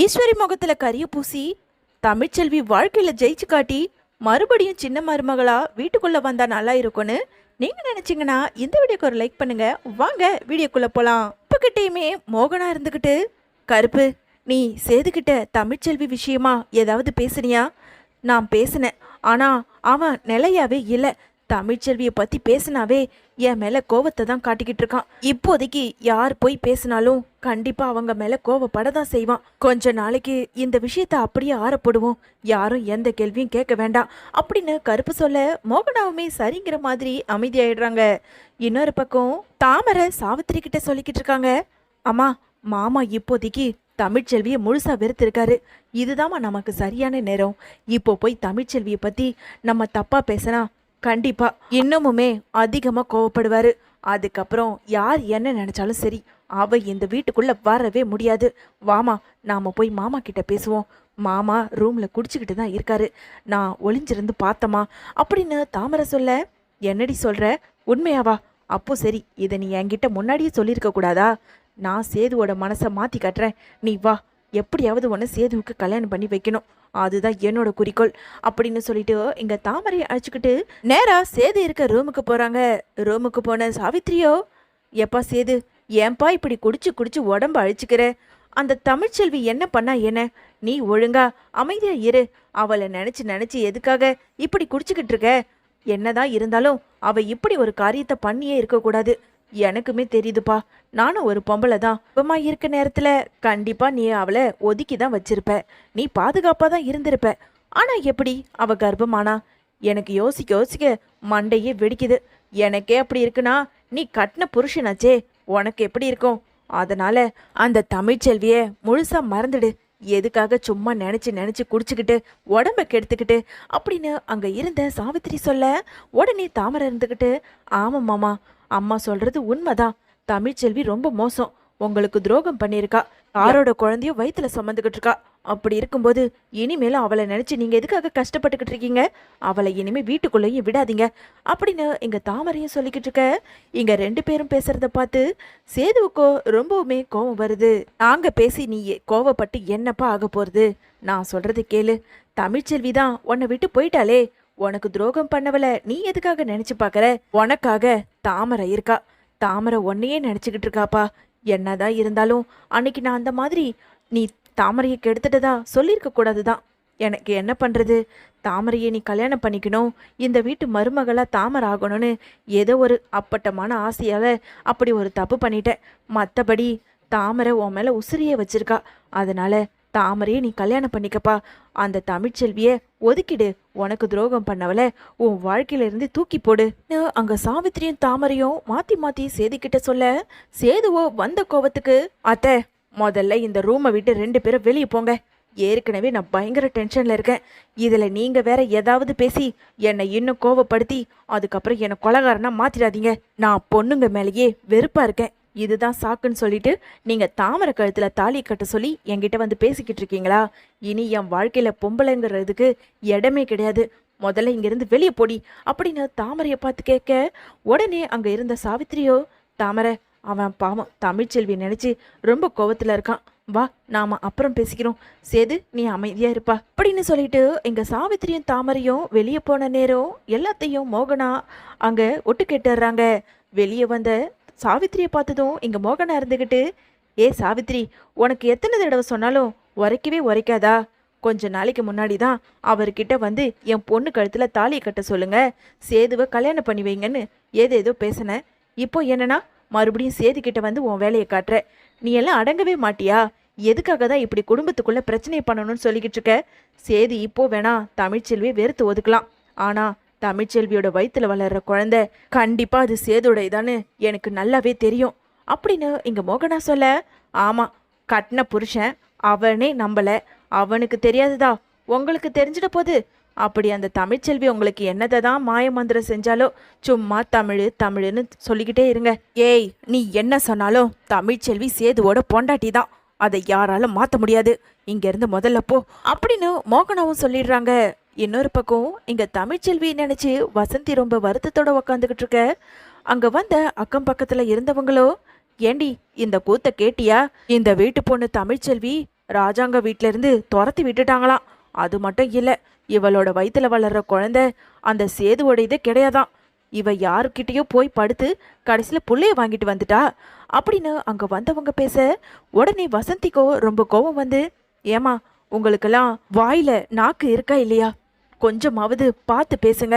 ஈஸ்வரி முகத்தில் கரிய பூசி தமிழ்ச்செல்வி வாழ்க்கையில் ஜெயிச்சு காட்டி மறுபடியும் சின்ன மருமகளா வீட்டுக்குள்ளே வந்தால் நல்லா இருக்கும்னு நீங்கள் நினச்சிங்கன்னா இந்த வீடியோக்கு ஒரு லைக் பண்ணுங்கள் வாங்க வீடியோக்குள்ளே போகலாம் இப்போக்கிட்டேயுமே மோகனா இருந்துக்கிட்டு கருப்பு நீ சேதுக்கிட்ட தமிழ்ச்செல்வி விஷயமா ஏதாவது பேசுனியா? நான் பேசினேன். ஆனால் அவன் நிலையாவே இல்லை. தமிழ்ச்செல்வியை பத்தி பேசினாவே என் மேல கோவத்தை தான் காட்டிக்கிட்டு இருக்கான். இப்போதைக்கு யார் போய் பேசினாலும் கண்டிப்பா அவங்க மேல கோவப்பட தான் செய்வான். கொஞ்ச நாளைக்கு இந்த விஷயத்த அப்படியே ஆறப்படுவோம். யாரும் எந்த கேள்வியும் கேட்க வேண்டாம். அப்படின்னு கருப்பு சொல்ல மோகனாவுமே சரிங்கிற மாதிரி அமைதியாயிடுறாங்க. இன்னொரு பக்கம் தாமரை சாவித்திரி கிட்ட சொல்லிக்கிட்டு இருக்காங்க. அம்மா மாமா இப்போதைக்கு தமிழ்ச்செல்வியை முழுசாக வெறுத்திருக்காரு. இதுதாம்மா நமக்கு சரியான நேரம். இப்போ போய் தமிழ்ச்செல்வியை பற்றி நம்ம தப்பாக பேசினா கண்டிப்பா இன்னமுமே அதிகமா கோவப்படுவாரு. அதுக்கப்புறம் யார் என்ன நினைச்சாலும் சரி அவ இந்த வீட்டுக்குள்ள வரவே முடியாது. வாமா நாம போய் மாமா கிட்ட பேசுவோம். மாமா ரூம்ல குடிச்சுக்கிட்டு தான் இருக்காரு. நான் ஒளிஞ்சிருந்து பார்த்தமா அப்படின்னு தாமரை சொல்ல என்னடி சொல்ற? உண்மையாவா? அப்போ சரி இதை நீ என்கிட்ட முன்னாடியே சொல்லியிருக்க கூடாதா? நான் சேதுவோட மனசை மாத்தி காட்டுறேன். நீ வா எப்படியாவது உன்னை சேதுவுக்கு கல்யாணம் பண்ணி வைக்கணும். அதுதான் என்னோட குறிக்கோள் அப்படின்னு சொல்லிட்டு இங்க தாமரையை அழைச்சிக்கிட்டு நேரா சேது இருக்க ரூமுக்கு போறாங்க. ரூமுக்கு போன சாவித்ரியோ எப்பா சேது ஏன்பா இப்படி குடிச்சு குடிச்சு உடம்ப அழிச்சுக்கிற? அந்த தமிழ்ச்செல்வி என்ன பண்ணா என்ன? நீ ஒழுங்கா அமைதியா இரு. அவளை நினைச்சு நினைச்சு எதுக்காக இப்படி குடிச்சுக்கிட்டு இருக்க? என்னதான் இருந்தாலும் அவ இப்படி ஒரு காரியத்தை பண்ணியே இருக்கக்கூடாது. எனக்குமே தெரியுதுப்பா. நானும் ஒரு பொம்பளை தான். இப்பமா இருக்க நேரத்துல கண்டிப்பா நீ அவளை ஒதுக்கி தான் வச்சிருப்ப. நீ பாதுகாப்பா தான் இருந்திருப்ப. ஆனா எப்படி அவ கர்ப்பமானா? எனக்கு யோசிக்க யோசிக்க மண்டையே வெடிக்குது. எனக்கே அப்படி இருக்குன்னா நீ கட்டின புருஷனாச்சே. உனக்கு எப்படி இருக்கும்? அதனால அந்த தமிழ்ச்செல்வியை முழுசா மறந்துடு. எதுக்காக சும்மா நினைச்சு நினைச்சு குடிச்சுக்கிட்டு உடம்ப கெடுத்துக்கிட்டு அப்படின்னு அங்க இருந்த சாவித்திரி சொல்ல உடனே தாமரை இருந்துக்கிட்டு ஆமாம் மாமா அம்மா சொல்றது உண்மைதான். தமிழ்ச்செல்வி ரொம்ப மோசம். உங்களுக்கு துரோகம் பண்ணியிருக்கா. யாரோட குழந்தையும் வயிற்றுல சுமந்துக்கிட்டு இருக்கா. அப்படி இருக்கும்போது இனிமேலும் அவளை நினைச்சு நீங்க எதுக்காக கஷ்டப்பட்டுக்கிட்டு இருக்கீங்க? அவளை இனிமே வீட்டுக்குள்ளேயும் விடாதீங்க. அப்படின்னு எங்க தாமரையும் சொல்லிக்கிட்டு இருக்க. இங்க ரெண்டு பேரும் பேசுறத பார்த்து சேதுவுக்கோ ரொம்பவுமே கோவம் வருது. நாங்க பேசி நீ கோவப்பட்டு என்னப்பா ஆக போறது? நான் சொல்றது கேளு. தமிழ்ச்செல்வி தான் உன்னை விட்டு போயிட்டாளே. உனக்கு துரோகம் பண்ணவள நீ எதுக்காக நினைச்சு பாக்குற? உனக்காக தாமரை இருக்கா. தாமரை உன்னையே நினைச்சுக்கிட்டு இருக்காப்பா. என்னதான் இருந்தாலும் அன்னைக்கு நான் அந்த மாதிரி நீ தாமரையை கெடுத்துட்டதா சொல்லியிருக்க கூடாதுதான். எனக்கு என்ன பண்றது? தாமரையை நீ கல்யாணம் பண்ணிக்கணும். இந்த வீட்டு மருமகளா தாமரை ஆகணும்னு ஏதோ ஒரு அப்பட்டமான ஆசையால அப்படி ஒரு தப்பு பண்ணிட்டேன். மற்றபடி தாமரை உன் மேல உசிரியே வச்சிருக்கா. அதனால தாமரையை நீ கல்யாணம் பண்ணிக்கப்பா. அந்த தமிழ்ச்செல்வியை ஒதுக்கிடு. உனக்கு துரோகம் பண்ணவள உன் வாழ்க்கையில இருந்து தூக்கி போடு. அங்க சாவித்திரியும் தாமரையும் மாத்தி மாத்தி சேதுக்கிட்ட சொல்ல சேதுவோ வந்த கோவத்துக்கு அத்தை முதல்ல இந்த ரூமை விட்டு ரெண்டு பேரும் வெளியே போங்க. ஏற்கனவே நான் பயங்கர டென்ஷன்ல இருக்கேன். இதுல நீங்க வேற ஏதாவது பேசி என்னை இன்னும் கோவப்படுத்தி அதுக்கப்புறம் என்னை கொலகாரனா மாத்திடாதீங்க. நான் பொண்ணுங்க மேலேயே வெறுப்பா இருக்கேன். இதுதான் சாக்குன்னு சொல்லிட்டு நீங்கள் தாமரை கழுத்தில் தாலி கட்ட சொல்லி என்கிட்ட வந்து பேசிக்கிட்டு இருக்கீங்களா? இனி என் வாழ்க்கையில் பொம்பளைங்கிறதுக்கு இடமே கிடையாது. முதல்ல இங்கேருந்து வெளியே போடி அப்படின்னு தாமரையை பார்த்து கேட்க உடனே அங்கே இருந்த சாவித்திரியோ? தாமரை அவன் பாவம் தமிழ்ச்செல்வி நினச்சி ரொம்ப கோவத்தில் இருக்கான். வா நாம் அப்புறம் பேசிக்கிறோம். சேது நீ அமைதியாக இருப்பா. அப்படின்னு சொல்லிட்டு எங்கள் சாவித்திரியும் தாமரையும் வெளியே போன நேரம் எல்லாத்தையும் மோகனா அங்கே ஒட்டு கேட்டுறாங்க வெளியே வந்த சாவித்திரியை பார்த்ததும் இங்கே மோகனா இருந்துக்கிட்டு ஏ சாவித்திரி உனக்கு எத்தனை தடவை சொன்னாலும் உரைக்கவே உரைக்காதா? கொஞ்ச நாளைக்கு முன்னாடி தான் அவர்கிட்ட வந்து என் பொண்ணு கழுத்தில் தாலி கட்ட சொல்லுங்க. சேதுவை கல்யாணம் பண்ணி வைங்கன்னு ஏதேதோ பேசினேன். இப்போ என்னன்னா மறுபடியும் சேதுக்கிட்ட வந்து உன் வேலையை காட்டுற. நீ எல்லாம் அடங்கவே மாட்டியா? எதுக்காக தான் இப்படி குடும்பத்துக்குள்ளே பிரச்சனை பண்ணணும்னு சொல்லிக்கிட்டு இருக்க? சேது இப்போ வேணா தமிழ்ச்செல்வியை வெறுத்து ஒதுக்கலாம். ஆனால் தமிழ்ச்செல்வியோட வயிற்றுல வளர்ற குழந்தை கண்டிப்பா அது சேதுடையதான்னு எனக்கு நல்லாவே தெரியும். அப்படின்னு இங்க மோகனா சொல்ல ஆமா கட்டின புருஷன் அவனே நம்பல. அவனுக்கு தெரியாததா. உங்களுக்கு தெரிஞ்சிட போது. அப்படி அந்த தமிழ்ச்செல்வி உங்களுக்கு என்னதை தான் மாய மந்திரம் செஞ்சாலோ சும்மா தமிழ் தமிழ்னு சொல்லிக்கிட்டே இருங்க. ஏய் நீ என்ன சொன்னாலும் தமிழ்ச்செல்வி சேதுவோட பொண்டாட்டி தான் அதை யாராலும் மாற்ற முடியாது. இங்கேருந்து முதல்ல போ. அப்படின்னு மோகனாவும் சொல்லிடுறாங்க. இன்னொரு பக்கம் இங்க தமிழ்ச்செல்வி நினைச்சு வசந்தி ரொம்ப வருத்தத்தோட உக்காந்துக்கிட்டு இருக்க. அங்க வந்த அக்கம் பக்கத்துல இருந்தவங்களோ ஏண்டி இந்த கூத்த கேட்டியா? இந்த வீட்டு பொண்ணு தமிழ்ச்செல்வி ராஜாங்க வீட்ல இருந்து துரத்தி விட்டுட்டாங்களாம் அது மட்டும் இல்ல இவளோட வயிற்றுல வளர்ற குழந்தை அந்த சேதுவோடையதே கிடையாதான். இவ யாருக்கிட்டயோ போய் படுத்து கடைசியில் புள்ளைய வாங்கிட்டு வந்துட்டா. அப்படின்னு அங்கே வந்தவங்க பேச உடனே வசந்திக்கோ ரொம்ப கோபம் வந்து ஏமா உங்களுக்கெல்லாம் வாயில நாக்கு இருக்கா இல்லையா? கொஞ்சமாவது பார்த்து பேசுங்க.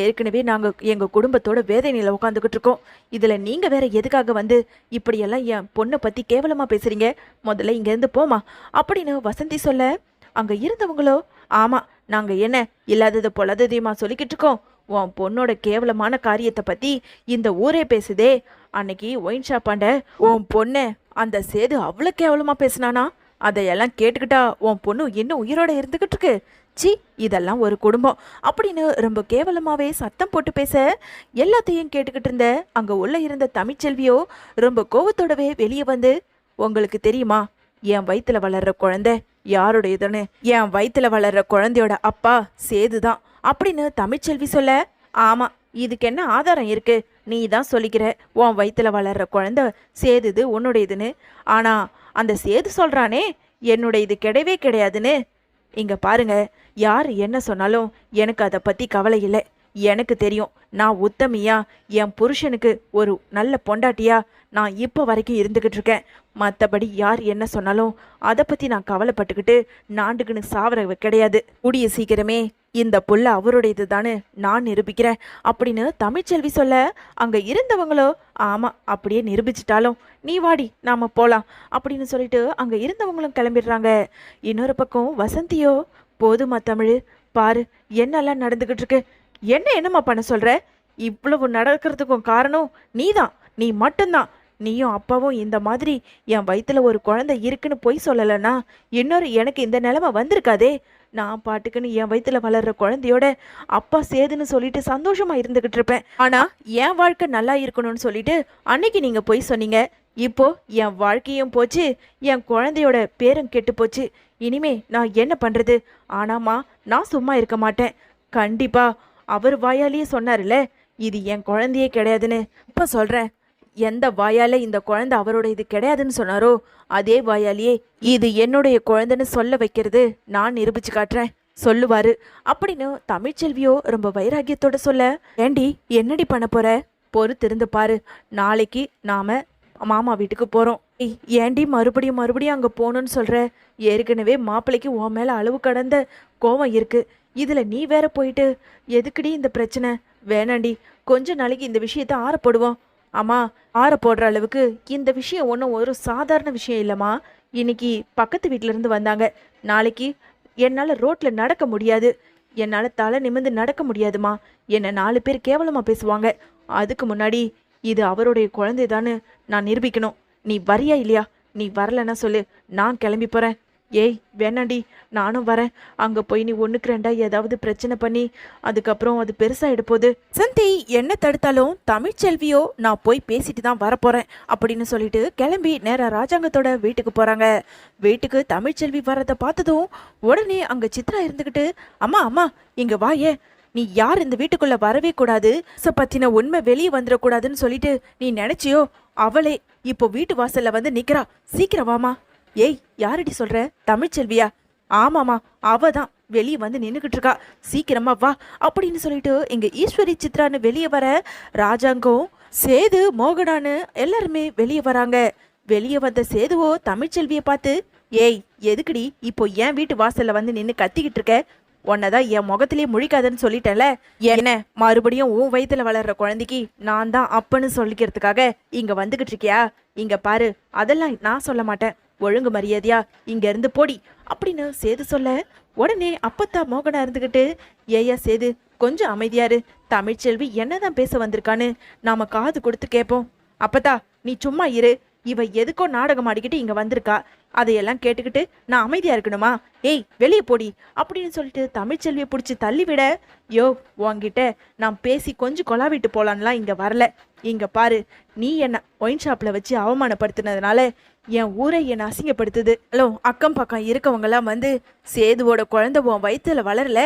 ஏற்கனவே நாங்கள் எங்கள் குடும்பத்தோட வேதனையில் உட்காந்துக்கிட்டு இருக்கோம். இதில் நீங்கள் வேற எதுக்காக வந்து இப்படியெல்லாம் என் பொண்ணை பற்றி கேவலமாக பேசுகிறீங்க முதல்ல இங்கேருந்து போமா அப்படின்னு வசந்தி சொல்ல அங்கே இருந்தவங்களோ? ஆமாம் நாங்கள் என்ன இல்லாதது பொல்லாததையுமா சொல்லிக்கிட்டு இருக்கோம். உன் பொண்ணோட கேவலமான காரியத்தை பற்றி இந்த ஊரே பேசுதே. அன்னைக்கு ஒயின் ஷாப்பாண்ட உன் பொண்ணு அந்த சேது அவ்வளோ கேவலமாக பேசுனானா? அதையெல்லாம் கேட்டுக்கிட்டா உன் பொண்ணு இன்னும் உயிரோட இருந்துக்கிட்டு இருக்கு. சி இதெல்லாம் ஒரு குடும்பம். அப்படின்னு ரொம்ப கேவலமாகவே சத்தம் போட்டு பேச எல்லாத்தையும் கேட்டுக்கிட்டு இருந்த அங்கே உள்ள இருந்த தமிழ்ச்செல்வியோ ரொம்ப கோவத்தோடவே வெளியே வந்து உங்களுக்கு தெரியுமா? என் வயிற்றுல வளர்ற குழந்தை யாருடையதுன்னு? என் வயிற்றுல வளர்ற குழந்தையோட அப்பா சேதுதான். அப்படின்னு தமிழ்ச்செல்வி சொல்ல ஆமாம் இதுக்கு என்ன ஆதாரம் இருக்கு? நீ தான் சொல்லிக்கிற உன் வயிற்றுல வளர்ற குழந்தை சேதுது உன்னுடையதுன்னு. ஆனால் அந்த சேது சொல்கிறானே என்னுடைய இது கிடையவே கிடையாதுன்னு. இங்க பாருங்க யார் என்ன சொன்னாலும் எனக்கு அதை பத்தி கவலை இல்லை. எனக்கு தெரியும் நான் உத்தமியா என் புருஷனுக்கு ஒரு நல்ல பொண்டாட்டியா நான் இப்போ வரைக்கும் இருந்துக்கிட்டு இருக்கேன். மற்றபடி யார் என்ன சொன்னாலும் அதை பற்றி நான் கவலைப்பட்டுக்கிட்டு நாண்டுக்குன்னு சாவர கிடையாது. கூடிய சீக்கிரமே இந்த புள்ள அவருடையது தானே நான் நிரூபிக்கிறேன் அப்படின்னு தமிழ்ச்செல்வி சொல்ல அங்கே இருந்தவங்களோ ஆமாம் அப்படியே நிரூபிச்சிட்டாலும் நீ வாடி நாம் போகலாம் அப்படின்னு சொல்லிட்டு அங்கே இருந்தவங்களும் கிளம்பிடுறாங்க. இன்னொரு பக்கம் வசந்தியோ போதுமா தமிழ் பாரு என்னெல்லாம் நடந்துக்கிட்டு இருக்கு என்ன என்னம்மா பண்ண சொல்கிற இவ்வளவு நடக்கிறதுக்கும் காரணம் நீ தான் நீ மட்டும்தான் நீயும் அப்பாவும் இந்த மாதிரி என் வயிற்றுல ஒரு குழந்தை இருக்குன்னு பொய் சொல்லலைன்னா இன்னொரு எனக்கு இந்த நிலமை வந்திருக்காதே நான் பாட்டுக்குன்னு என் வயிற்றுல வளர்ற குழந்தையோட அப்பா சேதுன்னு சொல்லிட்டு சந்தோஷமா இருந்துகிட்டு இருப்பேன். ஆனா என் வாழ்க்கை நல்லா இருக்கணும்னு சொல்லிட்டு அன்னைக்கு நீங்க பொய் சொன்னீங்க. இப்போ என் வாழ்க்கையும் போச்சு என் குழந்தையோட பேரும் கெட்டு போச்சு. இனிமே நான் என்ன பண்றது? ஆனாமா நான் சும்மா இருக்க மாட்டேன். கண்டிப்பா அவர் வாயாலேயே சொன்னார்ல இது என் குழந்தையே கிடையாதுன்னு. இப்ப சொல்றேன். எந்த வாயால இந்த குழந்தை அவரோட இது கிடையாதுன்னு சொன்னாரோ அதே வாயாலேயே இது என்னுடைய குழந்தைன்னு சொல்ல வைக்கிறது நான் நிரூபிச்சு காட்டுறேன் சொல்லுவாரு. அப்படின்னு தமிழ்ச்செல்வியோ ரொம்ப வைராகியத்தோட சொல்ல ஏண்டி என்னடி பண்ண போற? பொறுத்திருந்து பாரு. நாளைக்கு நாம மாமா வீட்டுக்கு போகிறோம் ஏண்டி மறுபடியும் மறுபடியும் அங்கே போகணும்னு சொல்கிற ஏற்கனவே மாப்பிள்ளைக்கு உன் மேலே அளவு கடந்த கோவம் இருக்குது இதில் நீ வேற போயிட்டு எதுக்குடி இந்த பிரச்சனை? வேணாண்டி கொஞ்ச நாளைக்கு இந்த விஷயத்த ஆறப்படுவோம் அம்மா ஆற போடுற அளவுக்கு இந்த விஷயம் ஒன்றும் ஒரு சாதாரண விஷயம் இல்லைம்மா. இன்னைக்கு பக்கத்து வீட்டிலேருந்து இருந்து வந்தாங்க. நாளைக்கு என்னால் ரோட்டில் நடக்க முடியாது. என்னால் தலை நிமிர்ந்து நடக்க முடியாதுமா. என்னை நாலு பேர் கேவலமாக பேசுவாங்க. அதுக்கு முன்னாடி இது அவருடைய குழந்தைதான்னு நான் நிரூபிக்கணும். நீ வரியா இல்லையா? நீ வரலன்னா சொல்லு. நான் கிளம்பி போகிறேன் ஏய் வேணாண்டி நானும் வரேன். அங்கே போய் நீ ஒன்றுக்கு ரெண்டா ஏதாவது பிரச்சனை பண்ணி. அதுக்கப்புறம் அது பெருசாகிட போகுது. சந்தி என்ன தடுத்தாலும் தமிழ்ச்செல்வியோ நான் போய் பேசிட்டு தான் வரப்போகிறேன் அப்படின்னு சொல்லிட்டு கிளம்பி நேராக ராஜாங்கத்தோட வீட்டுக்கு போகிறாங்க வீட்டுக்கு தமிழ்ச்செல்வி வர்றதை பார்த்ததும் உடனே அங்கே சித்ரா இருந்துக்கிட்டு அம்மா அம்மா இங்கே வாயே. நீ யார் இந்த வீட்டுக்குள்ளே வரவே கூடாது? ஸோ பற்றின உண்மை வெளியே வந்துடக்கூடாதுன்னு சொல்லிட்டு நீ நினச்சியோ? அவளே இப்போ வீட்டு வாசல்ல வந்து நிக்கிறா. சீக்கிரம் வாமா ஏய் யாரடி சொல்ற? தமிழ்ச்செல்வியா ஆமாமா அவ தான் வெளியே வந்து நின்றுக்கிட்டு இருக்கா சீக்கிரமா வா அப்படின்னு சொல்லிட்டு இங்க ஈஸ்வரி சித்ரான்னு வெளியே வர ராஜாங்கம் சேது மோகனான்னு எல்லாருமே வெளியே வராங்க. வெளியே வந்த சேதுவோ தமிழ்ச்செல்வியை பார்த்து ஏய் எதுக்குடி இப்போ என் வீட்டு வாசல்ல வந்து நின்று கத்திக்கிட்டு இருக்க உன்னதான் என் முகத்திலே முழிக்காதன்னு சொல்லிட்டேன்ல. என்ன மறுபடியும் உன் வயிற்றுல வளர்ற குழந்தைக்கு நான் தான் அப்பன்னு சொல்லிக்கிறதுக்காக இங்க வந்துகிட்டு இருக்கியா இங்க பாரு அதெல்லாம் நான் சொல்ல மாட்டேன். ஒழுங்கு மரியாதையா இங்க இருந்து போடி அப்படின்னு சேது சொல்ல உடனே அப்பத்தா மோகனா இருந்துகிட்டு ஏயா சேது கொஞ்சம் அமைதியாரு. தமிழ்ச்செல்வி என்னதான் பேச வந்திருக்கான்னு நாம காது கொடுத்து கேட்போம் அப்பத்தா நீ சும்மா இரு. இவ எதுக்கோ நாடகம் ஆடிக்கிட்டு இங்க வந்திருக்கா. அதையெல்லாம் கேட்டுக்கிட்டு நான் அமைதியா இருக்கணுமா? ஏய் வெளியே போடி அப்படின்னு சொல்லிட்டு தமிழ்ச்செல்வியை பிடிச்சி தள்ளி விட யோ உன்கிட்ட நான் பேசி கொஞ்சம் கொலாவிட்டு போலான்லாம் இங்க வரல. இங்க பாரு நீ என்ன ஒயின் ஷாப்ல வச்சு அவமானப்படுத்தினதுனால என் ஊரை என்னை அசிங்கப்படுத்துது. ஹலோ அக்கம் பக்கம் இருக்கவங்கலாம் வந்து சேதுவோட குழந்தை உன் வயிற்றுல வளரல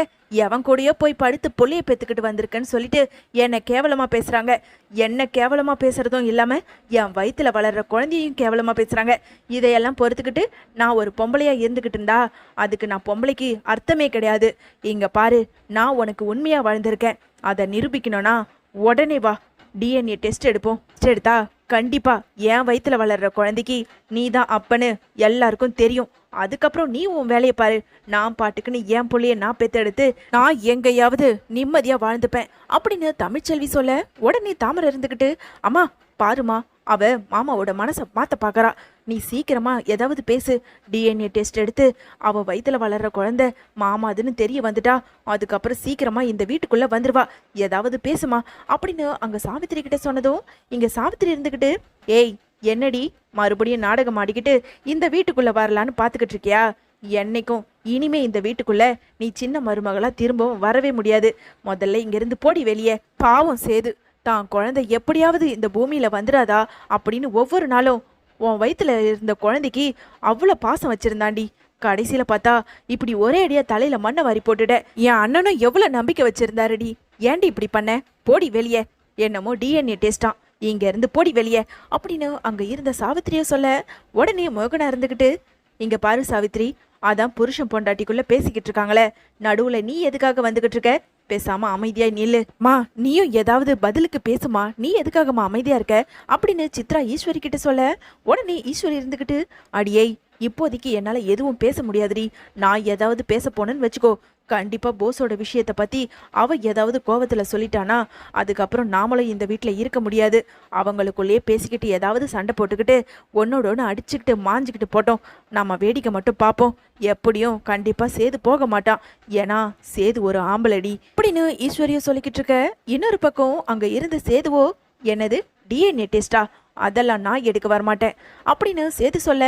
எவன் கூடயோ போய் படுத்து புள்ளிய பெற்றுக்கிட்டு வந்திருக்கேன்னு சொல்லிட்டு என்னை கேவலமாக பேசுகிறாங்க என்ன கேவலமாக பேசுகிறதும் இல்லாமல் என் வயிற்றுல வளர்ற குழந்தையும் கேவலமாக பேசுகிறாங்க இதையெல்லாம் பொறுத்துக்கிட்டு நான் ஒரு பொம்பளையாக இருந்துக்கிட்டு இருந்தா அதுக்கு நான் பொம்பளைக்கு அர்த்தமே கிடையாது. இங்கே பாரு நான் உனக்கு உண்மையாக வாழ்ந்திருக்கேன். அதை நிரூபிக்கணும்னா உடனே வா டிஎன்ஏ டெஸ்ட் எடுப்போம். டெஸ்ட் எடுத்தா கண்டிப்பா என் வயிற்றுல வளர்ற குழந்தைக்கு நீ தான் அப்பன்னு எல்லாருக்கும் தெரியும். அதுக்கப்புறம் நீ உன் வேலையை பாரு. நான் பாட்டுக்குன்னு என் புள்ளைய நான் பெத்தெடுத்து நான் எங்கேயாவது நிம்மதியா வாழ்ந்துப்பேன். அப்படின்னு தமிழ்ச்செல்வி சொல்ல உடனே தாமரை இருந்துக்கிட்டு அம்மா பாருமா அவ மாமாவோட மனசை மாத்த பாக்குறா. நீ சீக்கிரமா ஏதாவது பேசு. டிஎன்ஏ டெஸ்ட் எடுத்து அவ வயிற்றுல வளர்ற குழந்தை மாமாதுன்னு தெரிய வந்துட்டா அதுக்கப்புறம் சீக்கிரமா இந்த வீட்டுக்குள்ள வந்துருவா. ஏதாவது பேசுமா அப்படின்னு அங்க சாவித்திரி கிட்ட சொன்னதும் இங்க சாவித்திரி இருந்துகிட்டு ஏய் என்னடி? மறுபடியும் நாடகம் ஆடிக்கிட்டு இந்த வீட்டுக்குள்ள வரலான்னு பாத்துக்கிட்டு இருக்கியா? என்னைக்கும் இனிமே இந்த வீட்டுக்குள்ள நீ சின்ன மருமகளா திரும்பவும் வரவே முடியாது. முதல்ல இங்கிருந்து போடி வெளியே. பாவம் சேது. தான் குழந்தை எப்படியாவது இந்த பூமியில வந்துடாதா அப்படின்னு ஒவ்வொரு நாளும் உன் வயிற்றுல இருந்த குழந்தைக்கு அவ்வளோ பாசம் வச்சிருந்தாண்டி. கடைசியில் பார்த்தா இப்படி ஒரே அடியாக தலையில் மண்ணை வாரி போட்டுட என் அண்ணனும் எவ்வளோ நம்பிக்கை வச்சிருந்தாருடி. ஏன்டி இப்படி பண்ண? போடி வெளியே. என்னமோ டிஎன்ஏ டெஸ்டான் இங்கேருந்து போடி வெளியே. அப்படின்னு அங்கே இருந்த சாவித்திரியை சொல்ல உடனே மோகனா இருந்துக்கிட்டு இங்கே பாரு சாவித்ரி அதான் புருஷன் பொண்டாட்டிக்குள்ளே பேசிக்கிட்டு இருக்காங்களே. நடுவில் நீ எதுக்காக வந்துக்கிட்டு இருக்க? பேசாம அமைதியா நில்லு. மா நீயும் ஏதாவது பதிலுக்கு பேசுமா? நீ எதுக்காகமா அமைதியா இருக்க? அப்படின்னு சித்ரா ஈஸ்வரி கிட்ட சொல்ல உடனே ஈஸ்வரி இருந்துகிட்டு அடியை இப்போதைக்கு என்னால் எதுவும் பேச முடியாதுடி. நான் ஏதாவது பேச போனேன்னு வச்சுக்கோ. கண்டிப்பாக போஸோட விஷயத்தை பற்றி அவ ஏதாவது கோவத்தில் சொல்லிட்டானா அதுக்கப்புறம் நாமளும் இந்த வீட்டில் இருக்க முடியாது. அவங்களுக்குள்ளேயே பேசிக்கிட்டு ஏதாவது சண்டை போட்டுக்கிட்டு ஒன்னோட ஒன்று அடிச்சுக்கிட்டு மாஞ்சிக்கிட்டு போட்டோம். நம்ம வேடிக்கை மட்டும் பார்ப்போம் எப்படியும் கண்டிப்பாக சேது போக மாட்டான் ஏன்னா சேது ஒரு ஆம்பளடி. அப்படின்னு ஈஸ்வரியா சொல்லிக்கிட்டு இருக்க. இன்னொரு பக்கம் அங்கே இருந்த சேதுவோ என்னது? டிஎன்ஏ டெஸ்டா அதெல்லாம் நான் எடுக்க வரமாட்டேன். அப்படின்னு சேது சொல்ல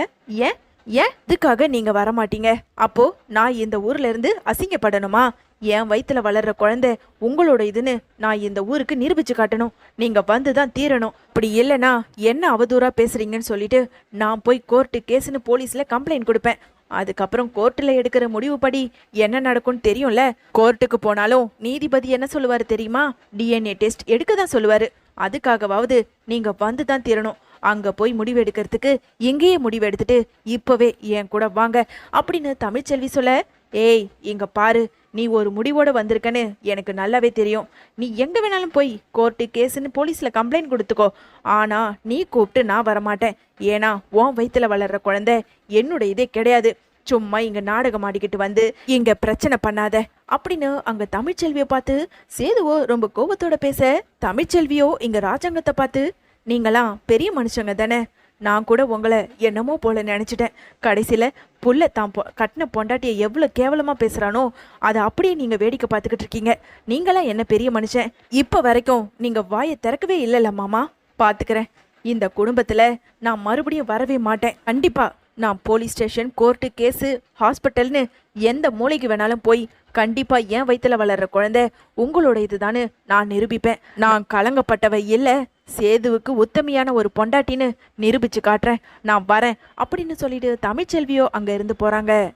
ஏன்? ஏன் இதுக்காக நீங்க வரமாட்டீங்க? அப்போ நான் இந்த ஊர்ல இருந்து அசிங்கப்படணுமா? என் வயிற்றுல வளர்ற குழந்தை உங்களோட இதுன்னு நான் இந்த ஊருக்கு நிரூபிச்சு காட்டணும். நீங்க வந்து தான் தீரணும். இப்படி இல்லைன்னா என்ன அவதூறா பேசுறீங்கன்னு சொல்லிட்டு நான் போய் கோர்ட்டு கேஸ்னு போலீஸ்ல கம்ப்ளைண்ட் கொடுப்பேன். அதுக்கப்புறம் கோர்ட்டில் எடுக்கிற முடிவுப்படி என்ன நடக்கும்னு தெரியும்ல? கோர்ட்டுக்கு போனாலும் நீதிபதி என்ன சொல்லுவார் தெரியுமா? டிஎன்ஏ டெஸ்ட் எடுக்க தான் சொல்லுவார். அதுக்காகவாவது நீங்க வந்து தான் தீரணும். அங்க போய் முடிவு எடுக்கிறதுக்கு இங்கேயே முடிவெடுத்துட்டு இப்பவே என் கூட வாங்க. அப்படின்னு தமிழ்ச்செல்வி சொல்ல ஏய் இங்க பாரு நீ ஒரு முடிவோட வந்திருக்கன்னு எனக்கு நல்லாவே தெரியும். நீ எங்க வேணாலும் போய் கோர்ட்டு கேஸுன்னு போலீஸ்ல கம்ப்ளைண்ட் கொடுத்துக்கோ. ஆனா நீ கூப்பிட்டு நான் வரமாட்டேன். ஏன்னா உன் வயிற்றுல வளர்ற குழந்தை என்னுடைய இதே கிடையாது. சும்மா இங்க நாடகம் ஆடிக்கிட்டு வந்து இங்க பிரச்சனை பண்ணாத. அப்படின்னு அங்க தமிழ்ச்செல்வியை பார்த்து சேதுவோ ரொம்ப கோபத்தோட பேச. தமிழ்ச்செல்வியோ இங்க ராஜாங்கத்தை பார்த்து நீங்களாம் பெரிய மனுஷங்க தானே. நான் கூட உங்களை என்னமோ போல நினைச்சிட்டேன். கடைசியில புள்ள தான் பொ கட்டின பொண்டாட்டியை எவ்வளோ கேவலமா பேசுறானோ அதை அப்படியே நீங்க வேடிக்கை பார்த்துக்கிட்டு இருக்கீங்க. நீங்களாம் என்ன பெரிய மனுஷன். இப்போ வரைக்கும் நீங்க வாயை திறக்கவே இல்லைல்ல மாமா. பாத்துக்கிறேன். இந்த குடும்பத்துல நான் மறுபடியும் வரவே மாட்டேன். கண்டிப்பா நான் போலீஸ் ஸ்டேஷன் கோர்ட்டு கேஸு ஹாஸ்பிட்டல்னு எந்த மூளைக்கு வேணாலும் போய் கண்டிப்பாக என் வயிற்றுல வளர்ற குழந்தை? உங்களோட இதுதான்னு நான் நிரூபிப்பேன். நான் கலங்கப்பட்டவை இல்லை சேதுவுக்கு உத்தமையான ஒரு பொண்டாட்டின்னு நிரூபிச்சு காட்டுறேன். நான் வரேன் அப்படின்னு சொல்லிட்டு தமிழ்ச்செல்வியோ அங்கே இருந்து போகிறாங்க